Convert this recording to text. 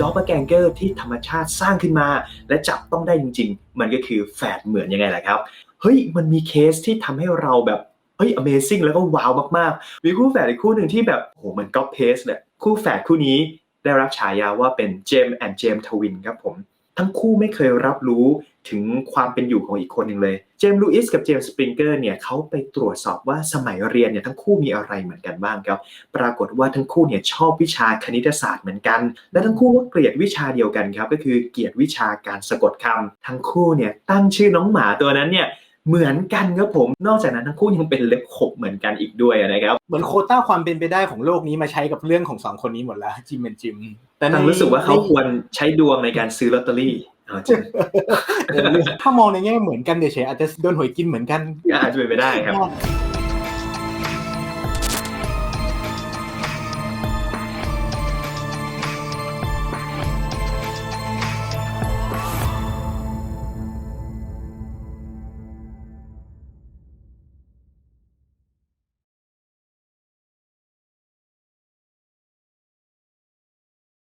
ด็อกแกงเกอร์ที่ธรรมชาติสร้างขึ้นมา และจับต้องได้จริง ๆ มันก็คือแฝดเหมือนยังไงล่ะครับเฮ้ยมันมีเคสที่ทำให้เราแบบเฮ้ย Amazing แล้วก็ว้าวมากๆ มีคู่แฝดอีกคู่หนึ่งที่แบบโหเหมือนก๊อปเพสเนี่ยคู่แฝดคู่นี้ได้รับฉายาว่าเป็นเจมแอนเจมทวินครับผม ทั้งคู่ไม่เคยรับรู้ถึงความเป็นอยู่ของอีกคนหนึ่งเลย เจมส์ลูอิสกับเจมส์สปริงเกอร์เนี่ยเขาไปตรวจสอบว่าสมัยเรียนเนี่ยทั้งคู่มีอะไรเหมือนกันบ้างครับ ปรากฏว่าทั้งคู่เนี่ยชอบวิชาคณิตศาสตร์เหมือนกัน และทั้งคู่ก็เกลียดวิชาเดียวกันครับ ก็คือเกลียดวิชาการสะกดคำทั้งคู่เนี่ยตั้งชื่อน้องหมาตัวนั้นเนี่ย เหมือนกันครับผม นอกจากนั้นทั้งคู่ยังเป็นเล็บขบเหมือนกันอีกด้วยนะครับ เหมือนโควต้าความเป็นไปได้ของโลกนี้มาใช้กับเรื่องของสองคนนี้หมดแล้วจิมเป็นจิม แต่ในตั้งรู้สึกว่าเขาควรใช้ดวงในการซื้อลอตเตอรี่เอาจริงเออถ้ามองในแง่เหมือนกันเฉยๆอาจจะโดนหวยกินเหมือนกันอาจจะเป็นไปได้ครับได้